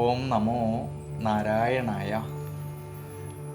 ഓം നമോ നാരായണായ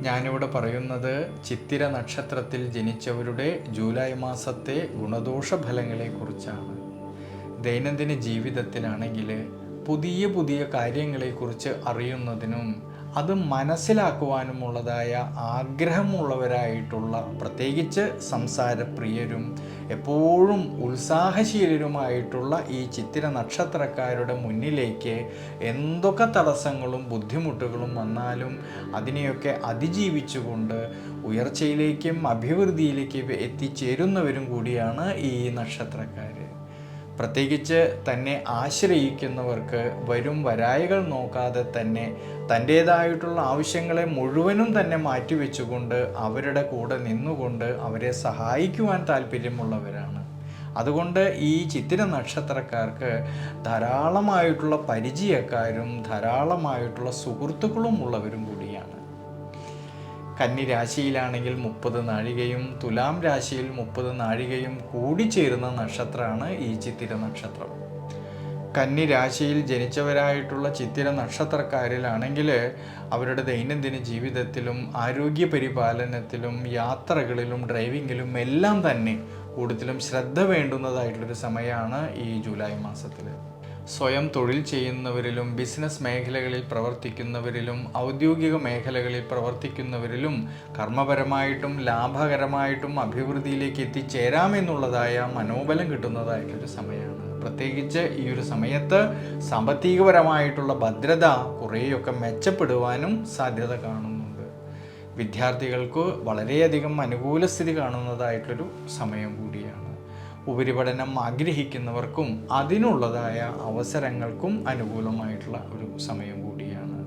ഞാനിവിടെ പറയുന്നത് ചിത്തിര നക്ഷത്രത്തിൽ ജനിച്ചവരുടെ ജൂലൈ മാസത്തെ ഗുണദോഷ ഫലങ്ങളെക്കുറിച്ചാണ് ദൈനംദിന ജീവിതത്തിലാണെങ്കിൽ പുതിയ പുതിയ കാര്യങ്ങളെക്കുറിച്ച് അറിയുന്നതിനും അത് മനസ്സിലാക്കുവാനുമുള്ളതായ ആഗ്രഹമുള്ളവരായിട്ടുള്ള പ്രത്യേകിച്ച് സംസാരപ്രിയരും എപ്പോഴും ഉത്സാഹശീലരുമായിട്ടുള്ള ഈ ചിത്തിര നക്ഷത്രക്കാരുടെ മുന്നിലേക്ക് എന്തൊക്കെ തടസ്സങ്ങളും ബുദ്ധിമുട്ടുകളും വന്നാലും അതിനെയൊക്കെ അതിജീവിച്ചുകൊണ്ട് ഉയർച്ചയിലേക്കും അഭിവൃദ്ധിയിലേക്കും എത്തിച്ചേരുന്നവരും കൂടിയാണ് ഈ നക്ഷത്രക്കാർ പ്രത്യേകിച്ച് തന്നെ ആശ്രയിക്കുന്നവർക്ക് വരും വരായകൾ നോക്കാതെ തന്നെ തന്റേതായിട്ടുള്ള ആവശ്യങ്ങളെ മുഴുവനും തന്നെ മാറ്റിവെച്ചുകൊണ്ട് അവരുടെ കൂടെ നിന്നുകൊണ്ട് അവരെ സഹായിക്കുവാൻ താല്പര്യമുള്ളവരാണ്. അതുകൊണ്ട് ഈ ചിത്തിര നക്ഷത്രക്കാർക്ക് ധാരാളമായിട്ടുള്ള പരിചയക്കാരും ധാരാളമായിട്ടുള്ള സുഹൃത്തുക്കളും ഉള്ളവരും കൂടിയാണ് കന്നി രാശിയിലാണെങ്കിൽ മുപ്പത് നാഴികയും തുലാം രാശിയിൽ മുപ്പത് നാഴികയും കൂടിച്ചേരുന്ന നക്ഷത്രമാണ് ഈ ചിത്തിര നക്ഷത്രം. കന്നി രാശിയിൽ ജനിച്ചവരായിട്ടുള്ള ചിത്തിര നക്ഷത്രക്കാരിലാണെങ്കിൽ അവരുടെ ദൈനംദിന ജീവിതത്തിലും ആരോഗ്യ പരിപാലനത്തിലും യാത്രകളിലും ഡ്രൈവിങ്ങിലും എല്ലാം തന്നെ കൂടുതലും ശ്രദ്ധ വേണ്ടുന്നതായിട്ടുള്ളൊരു സമയമാണ് ഈ ജൂലൈ മാസത്തിൽ സ്വയം തൊഴിൽ ചെയ്യുന്നവരിലും ബിസിനസ് മേഖലകളിൽ പ്രവർത്തിക്കുന്നവരിലും ഔദ്യോഗിക മേഖലകളിൽ പ്രവർത്തിക്കുന്നവരിലും കർമ്മപരമായിട്ടും ലാഭകരമായിട്ടും അഭിവൃദ്ധിയിലേക്ക് എത്തിച്ചേരാമെന്നുള്ളതായ മനോബലം കിട്ടുന്നതായിട്ടൊരു സമയമാണ്. പ്രത്യേകിച്ച് ഈ ഒരു സമയത്ത് സാമ്പത്തികപരമായിട്ടുള്ള ഭദ്രത കുറേയൊക്കെ മെച്ചപ്പെടുവാനും സാധ്യത കാണുന്നുണ്ട്. വിദ്യാർത്ഥികൾക്ക് വളരെയധികം അനുകൂല സ്ഥിതി കാണുന്നതായിട്ടൊരു സമയം കൂടിയാണ്. ഉപരിപഠനം ആഗ്രഹിക്കുന്നവർക്കും അതിനുള്ളതായ അവസരങ്ങൾക്കും അനുകൂലമായിട്ടുള്ള ഒരു സമയം കൂടിയാണ്.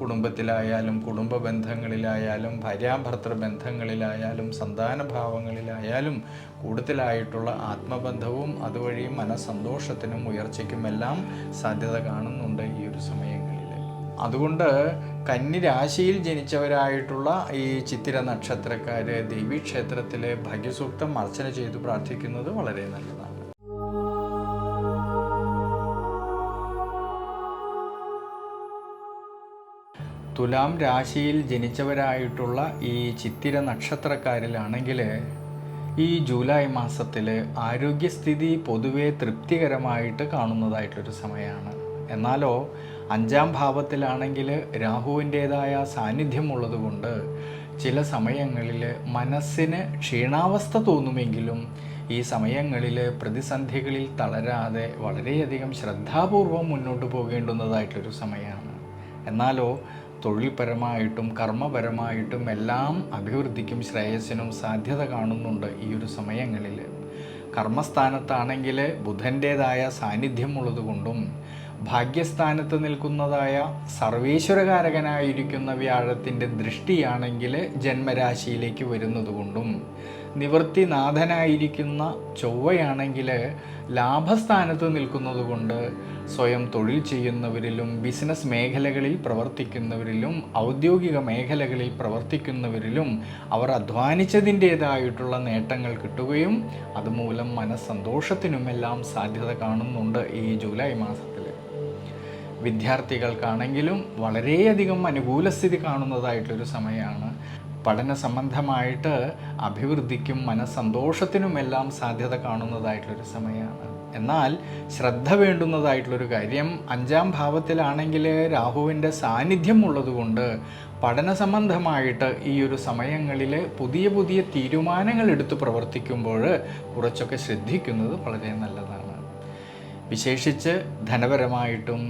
കുടുംബത്തിലായാലും കുടുംബ ബന്ധങ്ങളിലായാലും ഭാര്യാഭർത്തൃ ബന്ധങ്ങളിലായാലും സന്താനഭാവങ്ങളിലായാലും കൂടുതലായിട്ടുള്ള ആത്മബന്ധവും അതുവഴി മനസ്സന്തോഷത്തിനും ഉയർച്ചയ്ക്കും എല്ലാം സാധ്യത കാണുന്നുണ്ട് ഈ ഒരു സമയങ്ങളിൽ അതുകൊണ്ട് കന്നി രാശിയിൽ ജനിച്ചവരായിട്ടുള്ള ഈ ചിത്തിര നക്ഷത്രക്കാര് ദേവീക്ഷേത്രത്തിലെ ഭഗ്യസൂക്തം അർച്ചന ചെയ്തു പ്രാർത്ഥിക്കുന്നത് വളരെ നല്ലതാണ്. തുലാം രാശിയിൽ ജനിച്ചവരായിട്ടുള്ള ഈ ചിത്തിര നക്ഷത്രക്കാരിലാണെങ്കിൽ ഈ ജൂലൈ മാസത്തിൽ ആരോഗ്യസ്ഥിതി പൊതുവെ തൃപ്തികരമായിട്ട് കാണുന്നതായിട്ടൊരു സമയമാണ്. എന്നാലോ അഞ്ചാം ഭാവത്തിലാണെങ്കിൽ രാഹുവിന്റേതായ സാന്നിധ്യമുള്ളതുകൊണ്ട് ചില സമയങ്ങളിൽ മനസ്സിന് ക്ഷീണാവസ്ഥ തോന്നുമെങ്കിലും ഈ സമയങ്ങളിൽ പ്രതിസന്ധികളിൽ തളരാതെ വളരെയധികം ശ്രദ്ധാപൂർവം മുന്നോട്ട് പോകേണ്ടുന്നതായിട്ടൊരു സമയമാണ്. എന്നാലോ തൊഴിൽപരമായിട്ടും കർമ്മപരമായിട്ടും എല്ലാം അഭിവൃദ്ധിക്കും ശ്രേയസ്സിനും സാധ്യത കാണുന്നുണ്ട് ഈ ഒരു സമയങ്ങളിൽ കർമ്മസ്ഥാനത്താണെങ്കിൽ ബുധന്റേതായ സാന്നിധ്യമുള്ളതുകൊണ്ടും ഭാഗ്യസ്ഥാനത്ത് നിൽക്കുന്നതായ സർവേശ്വരകാരകനായിരിക്കുന്ന വ്യാഴത്തിന്റെ ദൃഷ്ടിയാണെങ്കിൽ ജന്മരാശിയിലേക്ക് വരുന്നതുകൊണ്ടും നിവൃത്തിനാഥനായിരിക്കുന്ന ചൊവ്വയാണെങ്കിൽ ലാഭസ്ഥാനത്ത് നിൽക്കുന്നതുകൊണ്ട് സ്വയം തൊഴിൽ ചെയ്യുന്നവരിലും ബിസിനസ് മേഖലകളിൽ പ്രവർത്തിക്കുന്നവരിലും ഔദ്യോഗിക മേഖലകളിൽ പ്രവർത്തിക്കുന്നവരിലും അവർ അധ്വാനിച്ചതിന്റേതായിട്ടുള്ള നേട്ടങ്ങൾ കിട്ടുകയും അതുമൂലം മനസ്സന്തോഷത്തിനുമെല്ലാം സാധ്യത കാണുന്നുണ്ട് ഈ ജൂലൈ മാസത്തിൽ വിദ്യാർത്ഥികൾക്കാണെങ്കിലും വളരെയധികം അനുകൂല സ്ഥിതി കാണുന്നതായിട്ടൊരു സമയമാണ്. പഠന സംബന്ധമായിട്ട് അഭിവൃദ്ധിക്കും മനസ്സന്തോഷത്തിനുമെല്ലാം സാധ്യത കാണുന്നതായിട്ടൊരു സമയമാണ്. എന്നാൽ ശ്രദ്ധ വേണ്ടുന്നതായിട്ടുള്ളൊരു കാര്യം അഞ്ചാം ഭാവത്തിലാണെങ്കിൽ രാഹുവിന്റെ സാന്നിധ്യം ഉള്ളതുകൊണ്ട് പഠന സംബന്ധമായിട്ട് ഈ ഒരു സമയങ്ങളിൽ പുതിയ പുതിയ തീരുമാനങ്ങൾ എടുത്ത് പ്രവർത്തിക്കുമ്പോൾ കുറച്ചൊക്കെ ശ്രദ്ധിക്കുന്നത് വളരെ നല്ലതാണ്. വിശേഷിച്ച് ധനപരമായിട്ടും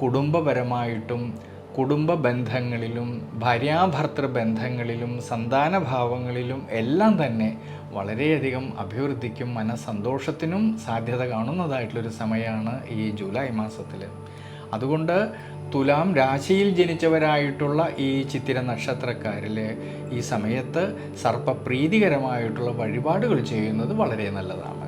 കുടുംബപരമായിട്ടും കുടുംബ ബന്ധങ്ങളിലും ഭാര്യാഭർത്തൃ ബന്ധങ്ങളിലും സന്താനഭാവങ്ങളിലും എല്ലാം തന്നെ വളരെയധികം അഭിവൃദ്ധിക്കും മനസ്സന്തോഷത്തിനും സാധ്യത കാണുന്നതായിട്ടുള്ളൊരു സമയമാണ് ഈ ജൂലൈ മാസത്തിൽ അതുകൊണ്ട് തുലാം രാശിയിൽ ജനിച്ചവരായിട്ടുള്ള ഈ ചിത്തിര നക്ഷത്രക്കാരിൽ ഈ സമയത്ത് സർപ്പപ്രീതികരമായിട്ടുള്ള വഴിപാടുകൾ ചെയ്യുന്നത് വളരെ നല്ലതാണ്.